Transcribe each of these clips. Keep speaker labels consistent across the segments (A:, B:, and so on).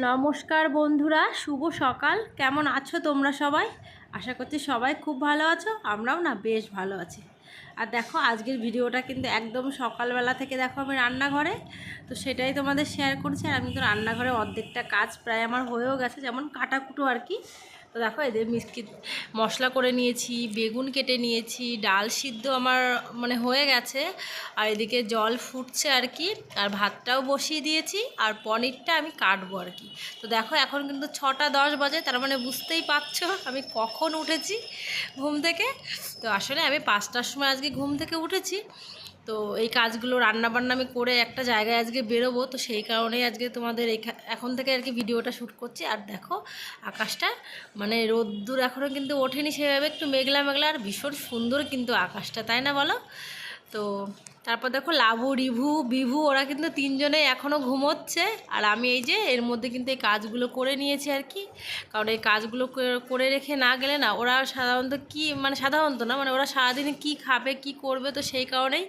A: নমস্কার বন্ধুরা, শুভ সকাল। কেমন আছো তোমরা সবাই? আশা করছি সবাই খুব ভালো আছো, আমরাও না বেশ ভালো আছি। আর দেখো, আজকের ভিডিওটা কিন্তু একদম সকালবেলা থেকে দেখো আমি রান্নাঘরে। তো সেটাই তোমাদের শেয়ার করছি, আর আমি তো রান্নাঘরে অর্ধেকটা কাজ প্রায় আমার হয়েও গেছে, যেমন কাটাকুটো আর কি। তো দেখো এদের মিষ্টি মশলা করে নিয়েছি, বেগুন কেটে নিয়েছি, ডাল সিদ্ধ আমার মানে হয়ে গেছে। আর এদিকে জল ফুটছে আর কি, আর ভাতটাও বসিয়ে দিয়েছি, আর পনিরটা আমি কাটবো আর কি। তো দেখো এখন কিন্তু ছটা দশ বাজে, তার মানে বুঝতেই পারছ আমি কখন উঠেছি ঘুম থেকে। তো আসলে আমি পাঁচটার সময় আজকে ঘুম থেকে উঠেছি। তো এই কাজগুলো রান্না বান্না আমি করে একটা জায়গায় আজকে বেরোবো, তো সেই কারণেই আজকে তোমাদের এখন থেকে আর কি ভিডিওটা শ্যুট করছি। আর দেখো, আকাশটা মানে রোদ্দুর এখনও কিন্তু ওঠেনি সেভাবে, একটু মেঘলা মেঘলা আর ভীষণ সুন্দর কিন্তু আকাশটা, তাই না বলো? তো তারপর দেখো লাবু, রিভু, বিভু, ওরা কিন্তু তিনজনেই এখনও ঘুমোচ্ছে। আর আমি এই যে এর মধ্যে কিন্তু এই কাজগুলো করে নিয়েছি আর কি। কারণ এই কাজগুলো করে রেখে না গেলে না ওরা সাধারণত কি মানে সাধারণত না মানে ওরা সারাদিনে কি খাবে, কি করবে তো সেই কারণেই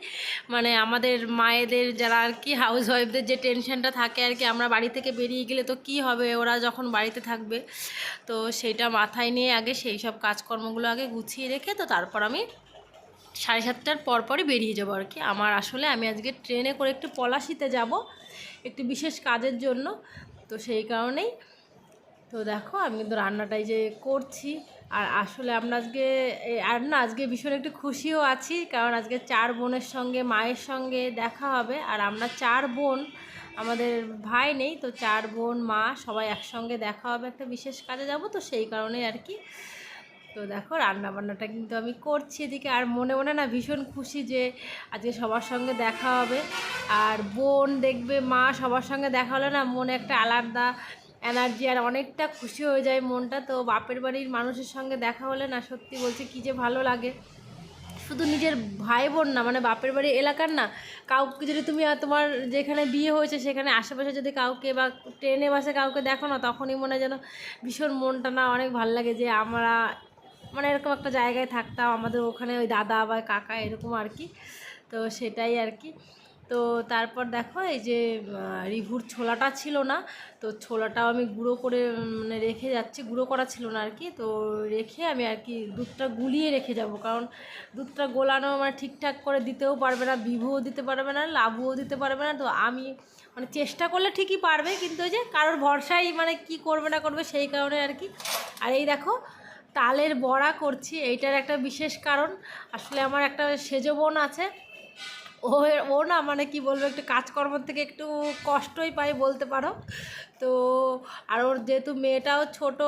A: মানে আমাদের মায়েদের যারা আর কি হাউস ওয়াইফদের যে টেনশনটা থাকে আর কি, আমরা বাড়ি থেকে বেরিয়ে গেলে তো কি হবে, ওরা যখন বাড়িতে থাকবে। তো সেইটা মাথায় নিয়ে আগে সেই সব কাজকর্মগুলো আগে গুছিয়ে রেখে তো তারপর আমি সাড়ে সাতটার পরপরই বেরিয়ে যাব আর কি। আমার আসলে আমি আজকে ট্রেনে করে একটু পলাশিতে যাব, একটু বিশেষ কাজের জন্য। তো সেই কারণেই, তো দেখো আমি কিন্তু রান্নাটাই যে করছি। আর আসলে আমরা আজকে আর না, আজকে ভীষণ একটু খুশিও আছি, কারণ আজকে চার বোনের সঙ্গে, মায়ের সঙ্গে দেখা হবে। আর আমরা চার বোন, আমাদের ভাই নেই, তো চার বোন, মা সবাই একসঙ্গে দেখা হবে একটা বিশেষ কাজে যাব। তো সেই কারণেই আর কি তো দেখো রান্না বান্নাটা কিন্তু আমি করছি এদিকে। আর মনে মনে না ভীষণ খুশি যে আজকে সবার সঙ্গে দেখা হবে। আর বোন দেখবে, মা সবার সঙ্গে দেখা হলে না মনে একটা আলাদা এনার্জি আর অনেকটা খুশি হয়ে যায় মনটা। তো বাপের বাড়ির মানুষের সঙ্গে দেখা হলে না সত্যি বলছি কী যে ভালো লাগে। শুধু নিজের ভাই বোন না মানে বাপের বাড়ি এলাকার না, কাউকে যদি তুমি তোমার যেখানে বিয়ে হয়েছে, সেখানে আশেপাশে যদি কাউকে বা ট্রেনে বাসে কাউকে দেখো না, তখনই মনে যেন ভীষণ মনটা না অনেক ভালো লাগে যে আমরা মানে এরকম একটা জায়গায় থাকতাম, আমাদের ওখানে ওই দাদা বা কাকা এরকম আর কি। তো সেটাই আর কি। তো তারপর দেখো এই যে রিভুর ছোলাটা ছিল না, তো ছোলাটাও আমি গুঁড়ো করে মানে রেখে যাচ্ছি, গুঁড়ো করা ছিল না আর কি। তো রেখে আমি আর কি দুধটা গুলিয়ে রেখে যাব, কারণ দুধটা গোলানো মানে ঠিকঠাক করে দিতেও পারবে না, বিভুও দিতে পারবে না লাবুও দিতে পারবে না। তো আমি মানে চেষ্টা করলে ঠিকই পারবে, কিন্তু ওই যে কারোর ভরসাই মানে কি করবে না করবে সেই কারণে আর কি। আর এই দেখো তালের বড়া করছি, এইটার একটা বিশেষ কারণ। আসলে আমার একটা সেজো বোন আছে, ও ও না মানে কি বলব, একটু কাজকর্ম থেকে একটু কষ্টই পাই বলতে পারো। তো আর ওর যেহেতু মেয়েটাও ছোটো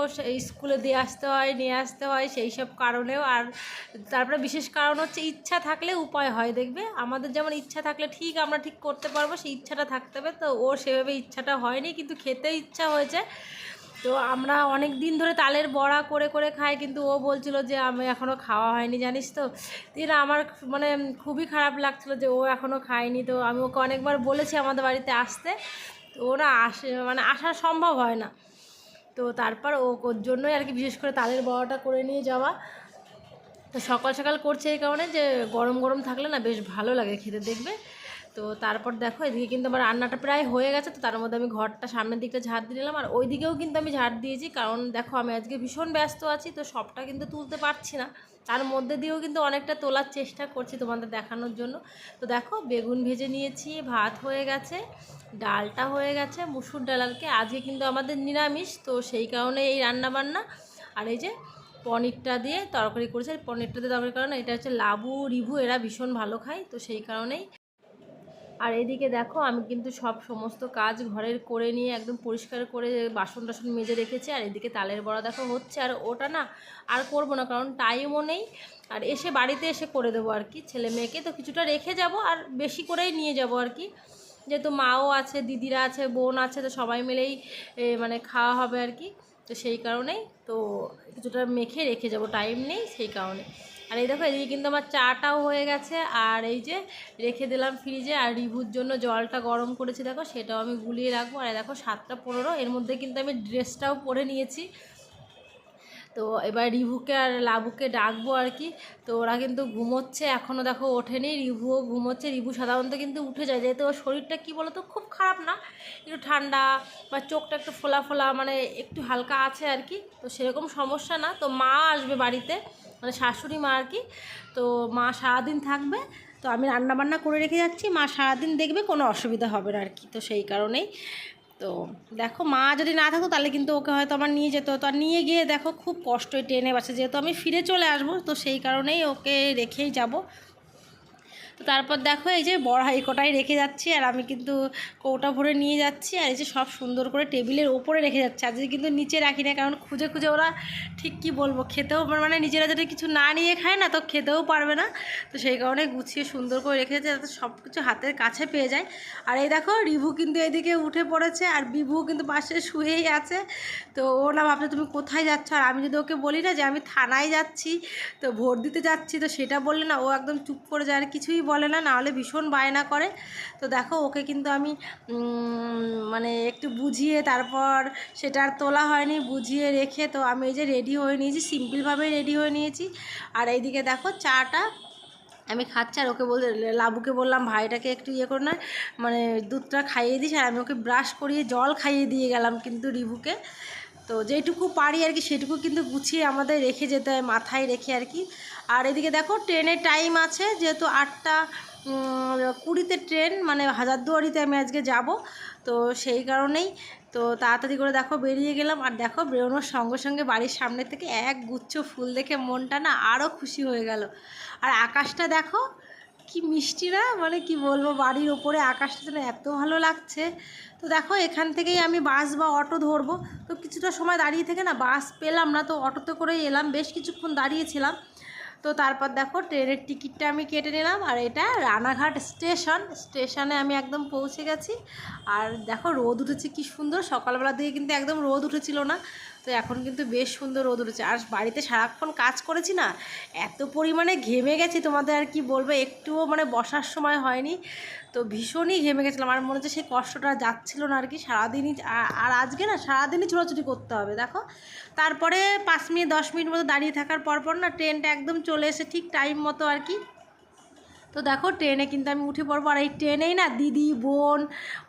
A: স্কুলে দিয়ে আসতে হয়, নিয়ে আসতে হয় সেই সব কারণেও। আর তারপরে বিশেষ কারণ হচ্ছে ইচ্ছা থাকলে উপায় হয়, দেখবে? আমাদের যেমন ইচ্ছা থাকলে ঠিক আমরা ঠিক করতে পারব, সেই ইচ্ছাটা থাকতে হবে। তো ওর সেভাবে ইচ্ছাটা হয়নি, কিন্তু খেতে ইচ্ছা হয়েছে। তো আমরা অনেক দিন ধরে তালের বড়া করে করে খাই, কিন্তু ও বলছিল যে আমি এখনও খাওয়া হয়নি, জানিস তো? দিয়ে না আমার মানে খুবই খারাপ লাগছিল যে ও এখনও খায়নি। তো আমি ওকে অনেকবার বলেছি আমাদের বাড়িতে আসতে, তো ও না আসে মানে আসা সম্ভব হয় না। তো তারপর ও ওর জন্যই আর কি বিশেষ করে তালের বড়াটা করে নিয়ে যাওয়া। তো সকাল সকাল করছে এই কারণে যে গরম গরম থাকলে না বেশ ভালো লাগে খেতে, দেখবে? তো তারপর দেখো, এদিকে কিন্তু আমার রান্নাটা প্রায় হয়ে গেছে, তো তার মধ্যে আমি ঘরটা সামনের দিকটা ঝাড় দিয়ে নিলাম আর ওই দিকেও কিন্তু আমি ঝাড় দিয়েছি, কারণ দেখো, আমি আজকে ভীষণ ব্যস্ত আছি, তো সবটা কিন্তু তুলতে পারছি না। তার মধ্যে দিয়েও কিন্তু অনেকটা তোলার চেষ্টা করছি তোমাদের দেখানোর জন্য। তো দেখো, বেগুন ভেজে নিয়েছি, ভাত হয়ে গেছে, ডালটা হয়ে গেছে, মুসুর ডালালকে। আজকে কিন্তু আমাদের নিরামিষ, তো সেই কারণে এই রান্না বান্না আর এই যে পনিরটা দিয়ে তরকারি করেছে পনিরটা দিয়ে তরকারি কারণ এটা হচ্ছে লাবু, রিভু, এরা ভীষণ ভালো খায়, তো সেই কারণেই আর এদিকে দেখো, আমি কিন্তু সব সমস্ত কাজ ঘরের করে নিয়ে একদম পরিষ্কার করে বাসন টাসন মেজে রেখেছি, আর এদিকে তালের বড়া দেখো হচ্ছে, আর ওটা না আর করব না, কারণ টাইমও নেই। আর এসে বাড়িতে এসে করে দেবো আর কি, ছেলে মেয়েকে তো কিছুটা রেখে যাব, আর বেশি করেই নিয়ে যাব আর কি। যেহেতু মাও আছে, দিদিরা আছে, বোন আছে, তো সবাই মিলেই মানে খাওয়া হবে আর কি। তো সেই কারণেই তো কিছুটা মেখে রেখে যাব টাইম নেই সেই কারণে। আর এই দেখো, এদিকে কিন্তু আমার চাটাও হয়ে গেছে, আর এই যে রেখে দিলাম ফ্রিজে, আর রিভুর জন্য জলটা গরম করেছি, দেখো, সেটাও আমি গুলিয়ে রাখব, আর দেখো, সাতটা পনেরো, এর মধ্যে কিন্তু আমি ড্রেসটাও পরে নিয়েছি। তো এবার রিভুকে আর লাবুকে ডাকবো আর কি, তো ওরা কিন্তু ঘুমোচ্ছে এখনও দেখো ওঠেনি, রিভুও ঘুমোচ্ছে, রিভু সাধারণত কিন্তু উঠে যায়, যেহেতু ওর শরীরটা কী বলো তো খুব খারাপ না, একটু ঠান্ডা, বা চোখটা একটু ফোলা ফোলা মানে একটু হালকা আছে আর কি, তো সেরকম সমস্যা না, তো মা আসবে বাড়িতে মানে শাশুড়ি মা আর কি। তো মা সারাদিন থাকবে, তো আমি রান্না বান্না করে রেখে যাচ্ছি। মা সারাদিন দেখবে কোনো অসুবিধা হবে না আর কি, তো সেই কারণেই। তো দেখো, মা যদি না থাকতো তাহলে কিন্তু ওকে হয়তো আমার নিয়ে যেত তো আর নিয়ে গিয়ে দেখো, খুব কষ্টই ট্রেনে বাসে, যেহেতু আমি ফিরে চলে আসব, তো সেই কারণেই ওকে রেখেই যাব। তো তারপর দেখো এই যে বড় হাই কটাই রেখে যাচ্ছি, আর আমি কিন্তু কৌটা ভরে নিয়ে যাচ্ছি, আর এই যে সব সুন্দর করে টেবিলের ওপরে রেখে যাচ্ছি। আজকে কিন্তু নিচে রাখি না, কারণ খুঁজে খুঁজে ওরা ঠিক কি বলব, খেতেও মানে নিজেরা যদি কিছু না নিয়ে খায় না, তো খেতেও পারবে না। তো সেই কারণে গুছিয়ে সুন্দর করে রেখে যাচ্ছে, যাতে সব কিছু হাতের কাছে পেয়ে যায়। আর এই দেখো, রিভু কিন্তু এদিকে উঠে পড়েছে, আর বিভু কিন্তু পাশে শুয়েই আছে। তো ও না ভাবছে, তুমি কোথায় যাচ্ছ? আর আমি যদি ওকে বলি না যে, আমি থানায় যাচ্ছি, তো ভোট দিতে যাচ্ছি। তো সেটা বললে না, ও একদম চুপ করে যায়, আর কিছুই বলে না, নাহলে ভীষণ বায়না করে। তো দেখো, ওকে কিন্তু আমি মানে একটু বুঝিয়ে তারপর সেটা আর তোলা হয়নি, বুঝিয়ে রেখে তো আমি এই যে রেডি হয়ে নিয়েছি সিম্পলভাবেই রেডি হয়ে নিয়েছি। আর এইদিকে দেখো, চাটা আমি খাচ্ছি, আর ওকে বল লাবুকে বললাম, ভাইটাকে একটু ইয়ে করে না মানে দুধটা খাইয়ে দিস। আর আমি ওকে ব্রাশ করিয়ে জল খাইয়ে দিয়ে গেলাম কিন্তু রিভুকে। তো যেটুকু পারি আর কি, সেটুকু কিন্তু গুছিয়ে আমাদের রেখে যেতে হয়, মাথায় রেখে আর কি। আর এদিকে দেখো ট্রেনের টাইম আছে, যেহেতু আটটা কুড়িতে ট্রেন মানে হাজারদুয়ারিতে আমি আজকে যাব, তো সেই কারণেই তো তাড়াতাড়ি করে দেখো বেরিয়ে গেলাম। আর দেখো, বেরোনোর সঙ্গে সঙ্গে বাড়ির সামনে থেকে এক গুচ্ছ ফুল দেখে মনটা না আরও খুশি হয়ে গেল। আর আকাশটা দেখো কি মিষ্টি না মানে কি বলব, বাড়ির ওপরে আকাশটা যেন এত ভালো লাগছে। তো দেখো, এখান থেকেই আমি বাস বা অটো ধরবো। তো কিছুটা সময় দাঁড়িয়ে থেকে না বাস পেলাম না, তো অটোতে করেই এলাম। বেশ কিছুক্ষণ দাঁড়িয়েছিলাম। তো তারপর দেখো, ট্রেনের টিকিটটা আমি কেটে নিলাম। আর এটা রানাঘাট স্টেশন। স্টেশনে আমি একদম পৌঁছে গেছি। আর দেখো, রোদ উঠেছে কি সুন্দর। সকালবেলা দিকে কিন্তু একদম রোদ উঠেছিল না। তো এখন কিন্তু বেশ সুন্দর রোদ উঠেছে। আর বাড়িতে সারাক্ষণ কাজ করেছি না, এত পরিমাণে ঘেমে গেছি তোমাদের আর কি বলবে, একটুও মানে বসার সময় হয়নি। তো ভীষণই ঘেমে গেছিলাম, আর মনে হচ্ছে সেই কষ্টটা যাচ্ছিল না আর কি, সারাদিনই আর আজকে না সারাদিনই ছোটাছুটি করতে হবে, দেখো। তারপরে পাঁচ মিনিট, দশ মিনিট মতো দাঁড়িয়ে থাকার পর পর না ট্রেনটা একদম চলে এসে ঠিক টাইম মতো আর কি তো দেখো ট্রেনে কিন্তু আমি উঠে পড়ব আর এই ট্রেনেই না দিদি, বোন,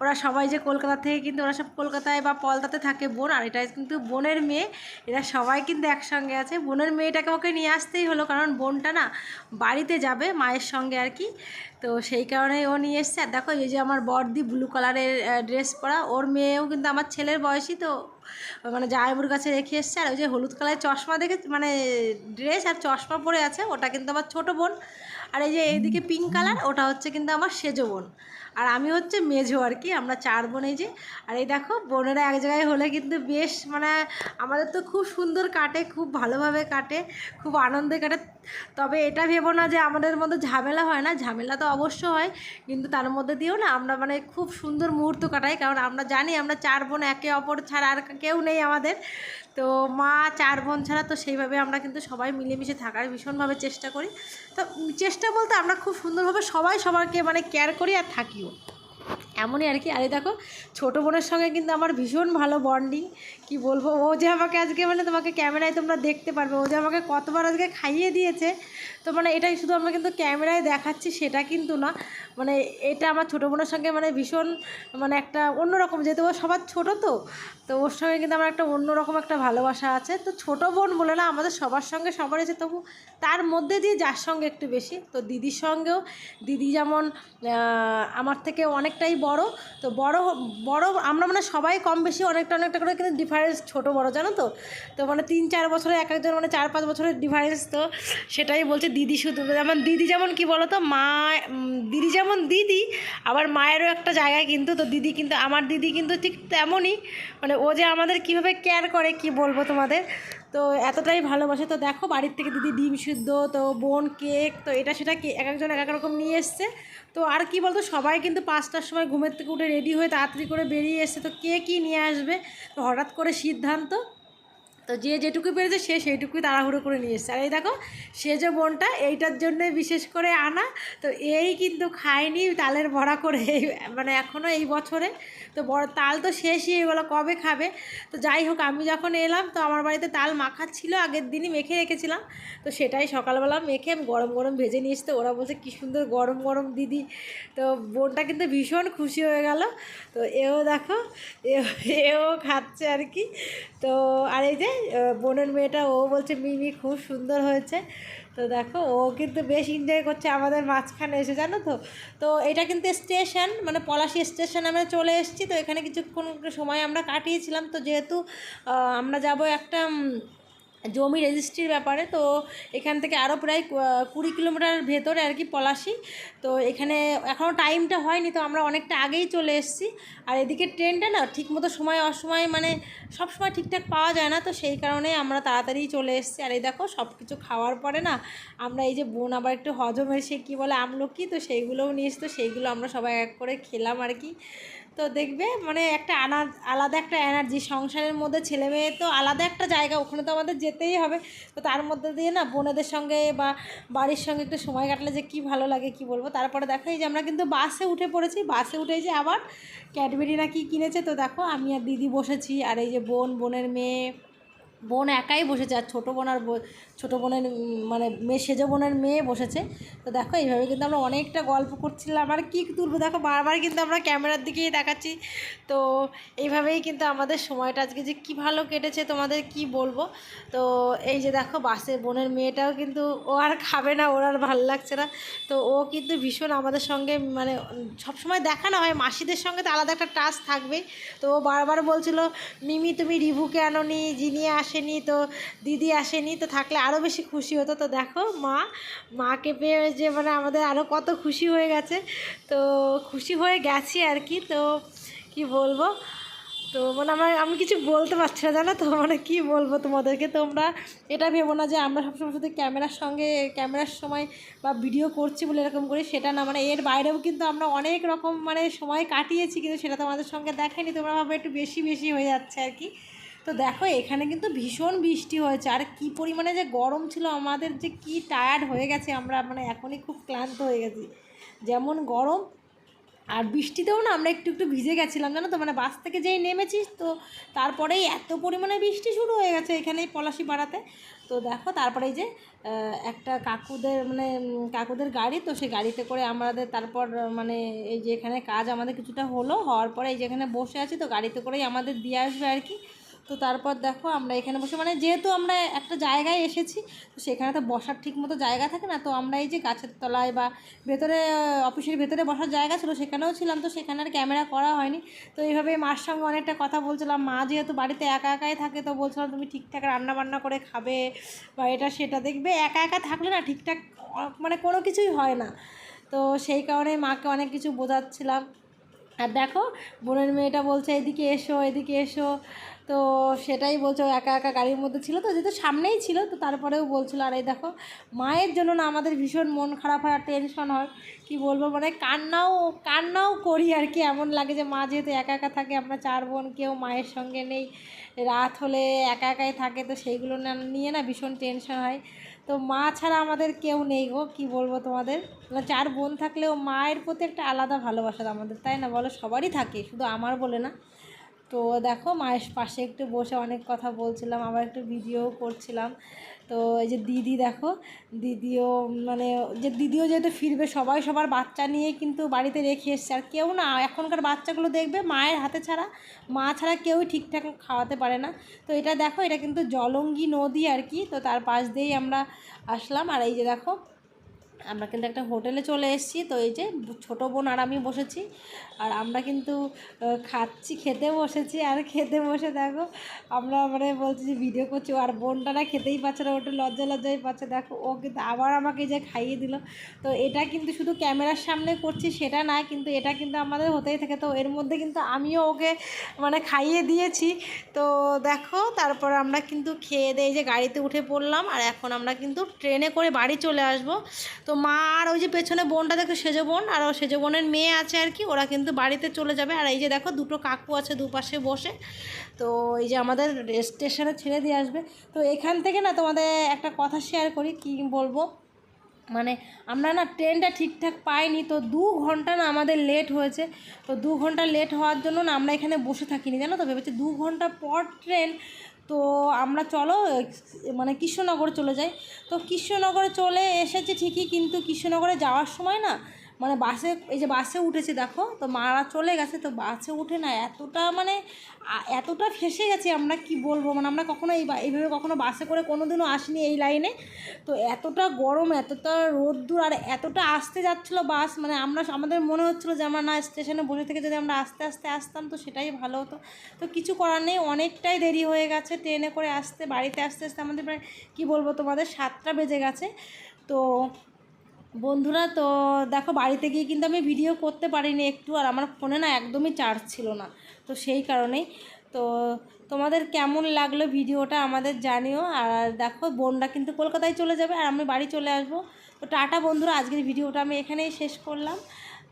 A: ওরা সবাই যে কলকাতা থেকে কিন্তু ওরা সব কলকাতায় বা পলতাতে থাকে বোন আর এটা কিন্তু বোনের মেয়ে। এরা সবাই কিন্তু একসঙ্গে আছে। বোনের মেয়েটাকে ওকে নিয়ে আসতেই হলো কারণ বোনটা না বাড়িতে যাবে মায়ের সঙ্গে আর কি। তো সেই কারণেই ও নিয়ে এসছে। আর দেখো এই যে আমার বড়দি ব্লু কালারের ড্রেস পরা। ওর মেয়েও কিন্তু আমার ছেলের বয়সী তো। মানে জায়বুর কাছে রেখে এসছে, আর ওই যে হলুদ কালারের চশমা দেখে মানে ড্রেস আর চশমা পরে আছে, ওটা কিন্তু আমার ছোটো বোন। আর এই যে এইদিকে পিঙ্ক কালার ওটা হচ্ছে কিন্তু আমার সেজো বোন। আর আমি হচ্ছে মেজো আর কি, আমরা চার বোন এই যে। আর এই দেখো, বোনেরা এক জায়গায় হলে কিন্তু বেশ মানে আমাদের তো খুব সুন্দর কাটে, খুব ভালোভাবে কাটে, খুব আনন্দে কাটে। তবে এটা ভেবো না যে আমাদের মধ্যে ঝামেলা হয় না, ঝামেলা তো অবশ্য হয়, কিন্তু তার মধ্যে দিয়েও না, আমরা মানে খুব সুন্দর মুহূর্ত কাটাই, কারণ আমরা জানি আমরা চার বোন একে অপর ছাড়া আর কেউ নেই আমাদের। তো মা, চার বোন ছাড়া তো সেইভাবে আমরা কিন্তু সবাই মিলেমিশে থাকার ভীষণভাবে চেষ্টা করি। তো চেষ্টা বলতে আমরা খুব সুন্দরভাবে সবাই সবাইকে মানে কেয়ার করি আর থাকিও। এমনই আর কি। আরে দেখো, ছোটো বোনের সঙ্গে কিন্তু আমার ভীষণ ভালো বন্ডিং কি বলব? ও যে আমাকে আজকে মানে তোমাকে ক্যামেরায় তোমরা দেখতে পারবে। ও যে আমাকে কতবার আজকে খাইয়ে দিয়েছে। তো মানে এটাই শুধু আমরা কিন্তু ক্যামেরায় দেখাচ্ছি সেটা কিন্তু না। মানে এটা আমার ছোটো বোনের সঙ্গে মানে ভীষণ মানে একটা অন্যরকম, যেহেতু ও সবার ছোটো তো তো ওর সঙ্গে কিন্তু আমার একটা অন্যরকম একটা ভালোবাসা আছে। তো ছোটো বোন বলে না, আমাদের সবার সঙ্গে সবার আছে, তবু তার মধ্যে দিয়ে যার সঙ্গে একটু বেশি। তো দিদির সঙ্গেও, দিদি যেমন আমার থেকে অনেকটাই বড়, তো বড় বড় আমরা মানে সবাই কম বেশি অনেকটা অনেকটা করে কিন্তু ডিফারেন্স ছোটো বড়, জানো তো? তো মানে তিন চার বছরে এক একজন মানে চার পাঁচ বছরের ডিফারেন্স তো, সেটাই বলছে। দিদি শুধু, যেমন দিদি যেমন কি বলো তো মা দিদি যেমন দিদি, আবার মায়েরও একটা জায়গায় কিন্তু, তো দিদি কিন্তু, আমার দিদি কিন্তু ঠিক তেমনই মানে ও যে আমাদের কীভাবে কেয়ার করে, কি বলব তোমাদের? তো এতটাই ভালোবাসে। তো দেখো, বাড়ির থেকে দিদি ডিম সিদ্ধ, তো বোন কেক তো এটা সেটা কে, এক একজন এক এক রকম নিয়ে এসছে। তো আর কি বলতো, সবাই কিন্তু পাঁচটার সময় ঘুমের থেকে উঠে রেডি হয়ে তাড়াতাড়ি করে বেরিয়ে এসছে। তো কে কী নিয়ে আসবে? তো হঠাৎ করে সিদ্ধান্ত তো যে যেটুকু পেরেছে সে সেইটুকুই তাড়াহুড়ো করে নিয়ে এসছে। আর এই দেখো, সে যে বোনটা, এইটার জন্যে বিশেষ করে আনা। তো এই কিন্তু খায়নি, তালের ভরা করে মানে এখনও এই বছরে তো বড় তাল তো শেষই, এগুলো কবে খাবে? তো যাই হোক, আমি যখন এলাম, তো আমার বাড়িতে তাল মাখা ছিল আগের দিনই মেখে রেখেছিলাম। তো সেটাই সকালবেলা মেখে আমি গরম গরম ভেজে নিয়ে এসতে ওরা বলছে, কী সুন্দর গরম গরম দিদি। তো বোনটা কিন্তু ভীষণ খুশি হয়ে গেল। তো এও দেখো, এও এও খাচ্ছে আর কি। তো আর এই যে বোনের মেয়েটা, ও বলছে, মিমি খুব সুন্দর হয়েছে। তো দেখো, ও কিন্তু বেশ এনজয় করছে আমাদের মাঝখানে এসে, জানো তো? তো এটা কিন্তু স্টেশন মানে পলাশি স্টেশন আমরা চলে এসেছি। তো এখানে কিছুক্ষণ সময় আমরা কাটিয়েছিলাম। তো যেহেতু আমরা যাব একটা জমি রেজিস্ট্রির ব্যাপারে, তো এখান থেকে আরও প্রায় কুড়ি কিলোমিটার ভেতরে আর কি পলাশি। তো এখানে এখনও টাইমটা হয়নি, তো আমরা অনেকটা আগেই চলে এসেছি। আর এদিকে ট্রেনটা না ঠিকমতো সময় অসময় মানে সব সময় ঠিকঠাক পাওয়া যায় না, তো সেই কারণে আমরা তাড়াতাড়ি চলে এসেছি। আর এই দেখো সব কিছু খাওয়ার পরে না আমরা এই যে বোন আবার একটু হজমের সে কী বলে আমলকি, তো সেইগুলোও নিয়ে এসতো সেইগুলো আমরা সবাই এক করে খেলাম আর কি। তো দেখবে মানে একটা আনা, আলাদা একটা এনার্জি সংসারের মধ্যে ছেলে মেয়ে তো আলাদা একটা জায়গা, ওখানে তো আমাদের যেতেই হবে। তো তার মধ্যে দিয়ে না বোনেদের সঙ্গে বা বাড়ির সঙ্গে একটু সময় কাটলে যে কী ভালো লাগে কি বলব? তারপরে দেখো এই যে আমরা কিন্তু বাসে উঠে পড়েছি, বাসে উঠে যে আবার ক্যাডবেরি না কি কিনেছে তো দেখো আমি আর দিদি বসেছি, আর এই যে বোন, বোনের মেয়ে, বোন একাই বসেছে, আর ছোটো বোন আর ছোটো বোনের মানে মেয়ে, সেজো বোনের মেয়ে বসেছে। তো দেখো, এইভাবে কিন্তু আমরা অনেকটা গল্প করছিলাম। আর কী তুলবো? দেখো, বারবার কিন্তু আমরা ক্যামেরার দিকেই দেখাচ্ছি। তো এইভাবেই কিন্তু আমাদের সময়টা আজকে যে কী ভালো কেটেছে, তোমাদের কি বলব? তো এই যে দেখো, বাসে বোনের মেয়েটাও কিন্তু ও আর খাবে না, ওর আর ভালো লাগছে না। তো ও কিন্তু ভীষণ আমাদের সঙ্গে মানে সবসময় দেখানো হয়, মাসিদের সঙ্গে তো আলাদা একটা টাচ থাকবেই। তো ও বারবার বলছিল, মিমি, তুমি রিভুকে আনোনি জিনিয়ে আসেনি, তো দিদি আসেনি, তো থাকলে আরও বেশি খুশি হতো। তো দেখো মা, মাকে পেয়ে যে মানে আমাদের আরও কত খুশি হয়ে গেছে। তো খুশি হয়ে গেছি আর কি, তো কি বলব? তো মানে আমার, আমি কিছু বলতে পারছি না, জানো তো? মানে কী বলব তোমাদেরকে? তোমরা এটা ভেবো না যে আমরা সবসময় শুধু ক্যামেরার সঙ্গে, ক্যামেরার সময় বা ভিডিও করছি বলে এরকম করি, সেটা না। মানে এর বাইরেও কিন্তু আমরা অনেক রকম মানে সময় কাটিয়েছি, কিন্তু সেটা তোমাদের সঙ্গে দেখাইনি। তোমরা ভাবে একটু বেশি বেশি হয়ে যাচ্ছে আর কি। তো দেখো, এখানে কিন্তু ভীষণ বৃষ্টি হয়েছে। আর কি পরিমাণে যে গরম ছিল, আমাদের যে কি টায়ার্ড হয়ে গেছে আমরা মানে এখনই খুব ক্লান্ত হয়ে গেছি। যেমন গরম, আর বৃষ্টিতেও না আমরা একটু একটু ভিজে গেছিলাম, জানো তো? মানে বাস থেকে যেই নেমেছি তো তারপরেই এত পরিমাণে বৃষ্টি শুরু হয়ে গেছে এখানে পলাশি পাড়াতে। তো দেখো তারপরে যে একটা কাকুদের মানে কাকুদের গাড়ি, তো সেই গাড়িতে করে আমাদের তারপর মানে এই যে এখানে কাজ আমাদের কিছুটা হলো, হওয়ার পরে এই যে এখানে বসে আছি, তো গাড়িতে করেই আমাদের দিয়ে আসবে আর কি। তো তারপর দেখো আমরা এখানে বসে মানে যেহেতু আমরা একটা জায়গায় এসেছি, তো সেখানে তো বসার ঠিক মতো জায়গা থাকে না, তো আমরা এই যে গাছের তলায় বা ভেতরে অফিসের ভেতরে বসার জায়গা ছিল, সেখানেও ছিলাম, তো সেখানে আর ক্যামেরা করা হয়নি। তো এইভাবে মার সঙ্গে অনেকটা কথা বলছিলাম, মা যেহেতু বাড়িতে একা একাই থাকে, তো বলছিলাম, তুমি ঠিকঠাক রান্না বান্না করে খাবে বা এটা সেটা দেখবে। একা একা থাকলে না ঠিকঠাক মানে কোনো কিছুই হয় না। তো সেই কারণে মাকে অনেক কিছু বোঝাচ্ছিলাম। আর দেখো, বোনের মেয়েটা বলছে, এদিকে এসো এদিকে এসো। তো সেটাই বলছে, ও একা একা গাড়ির মধ্যে ছিল তো, যেহেতু সামনেই ছিল, তো তারপরেও বলছিল। আর এই দেখো, মায়ের জন্য না আমাদের ভীষণ মন খারাপ হয় আর টেনশন হয়। কি বলব মানে কান্নাও কান্নাও করি আর কি। এমন লাগে যে মা যেহেতু একা একা থাকে, আমরা চার বোন, কেউ মায়ের সঙ্গে নেই। রাত হলে একা একাই থাকে, তো সেইগুলো নিয়ে না ভীষণ টেনশন হয়। তো মা ছাড়া আমাদের কেউ নেই গো, কি বলব তোমাদের? মানে চার বোন থাকলেও মায়ের প্রতি একটা আলাদা ভালোবাসা আমাদের, তাই না? বলো, সবারই থাকে, শুধু আমার বলে না। তো দেখো, মায়ের পাশে একটু বসে অনেক কথা বলছিলাম, আবার একটু ভিডিও করছিলাম। তো এই যে দিদি দেখো, দিদিও মানে যে দিদিও যেহেতু ফিরবে, সবাই সবার বাচ্চা নিয়ে কিন্তু বাড়িতে রেখে এসছে। আর কেউ না, এখনকার বাচ্চাগুলো দেখবে, মায়ের হাতে ছাড়া, মা ছাড়া কেউই ঠিকঠাক খাওয়াতে পারে না। তো এটা দেখো, এটা কিন্তু জলঙ্গি নদী আর কি, তো তার পাশ দিয়েই আমরা আসলাম। আর এই যে দেখো আমরা কিন্তু একটা হোটেলে চলে এসেছি, তো এই যে ছোটো বোন আর আমি বসেছি। আর আমরা কিন্তু খাচ্ছি, খেতে বসেছি। আর খেতে বসে দেখো, আমরা মানে বলছি যে ভিডিও করছি। আর বোনটা না খেতেই পাচ্ছে না, ওটা লজ্জা লজ্জাই পাচ্ছে। দেখো, ও কিন্তু আবার আমাকে যে খাইয়ে দিল। তো এটা কিন্তু শুধু ক্যামেরার সামনে করছি, সেটা না, কিন্তু এটা কিন্তু আমাদের হতেই থাকে। তো এর মধ্যে কিন্তু আমিও ওকে মানে খাইয়ে দিয়েছি। তো দেখো, তারপর আমরা কিন্তু খেয়ে দিয়ে যে গাড়িতে উঠে পড়লাম। আর এখন আমরা কিন্তু ট্রেনে করে বাড়ি চলে আসব। তো মা আর ওই যে পেছনে বোনটা দেখো, সেজো বোন, আর ও সেজো বোনের মেয়ে আছে আর কি, ওরা কিন্তু বাড়িতে চলে যাবে। আর এই যে দেখো, দুটো কাকু আছে দুপাশে বসে। তো এই যে আমাদের স্টেশনে ছেড়ে দিয়ে আসবে। তো এখান থেকে না তোমাদের একটা কথা শেয়ার করি, কি বলব? মানে আমরা না ট্রেনটা ঠিকঠাক পাইনি, তো দু ঘণ্টা না আমাদের লেট হয়েছে। তো দু ঘণ্টা লেট হওয়ার জন্য না আমরা এখানে বসে থাকিনি, জানো তো? ভেবেছি দু ঘণ্টা পর ট্রেন তো আমরা চলো মানে কৃষ্ণনগর চলে যাই। তো কৃষ্ণনগরে চলে এসেছি ঠিকই, কিন্তু কৃষ্ণনগরে যাওয়ার সময় না মানে বাসে, এই যে বাসে উঠেছি দেখো, তো মারা চলে গেছে, তো বাসে উঠে না এতটা মানে এতটা ফেসে গেছি আমরা কি বলব? মানে আমরা কখনো এই এইভাবে কখনো বাসে করে কোনো দিনও আসিনি এই লাইনে। তো এতটা গরম, এতটা রোদ্দুর, আর এতটা আসতে যাচ্ছিল বাস মানে আমরা আমাদের মনে হচ্ছিল যে আমরা না স্টেশনে বসে থেকে যদি আমরা আস্তে আস্তে আসতাম, তো সেটাই ভালো হতো। তো কিছু করার নেই, অনেকটাই দেরি হয়ে গেছে ট্রেনে করে আসতে, বাড়িতে আসতে আসতে আমাদের প্রায়, কী বলব তোমাদের, সাতটা বেজে গেছে। তো বন্ধুরা, তো দেখো, বাড়িতে গিয়ে কিন্তু আমি ভিডিও করতে পারিনি একটু, আর আমার ফোনে না একদমই চার্জ ছিল না, তো সেই কারণেই। তো তোমাদের কেমন লাগল ভিডিওটা আমাদের জানিও, আর দেখো বোনরা কিন্তু কলকাতায় চলে যাবে, আর আমি বাড়ি চলে আসব। তো টাটা বন্ধুরা, আজকের ভিডিওটা আমি এখানেই শেষ করলাম।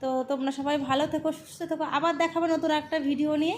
A: তো তোমরা সবাই ভালো থেকো, সুস্থ থেকো, আবার দেখাবে নতুন একটা ভিডিও নিয়ে।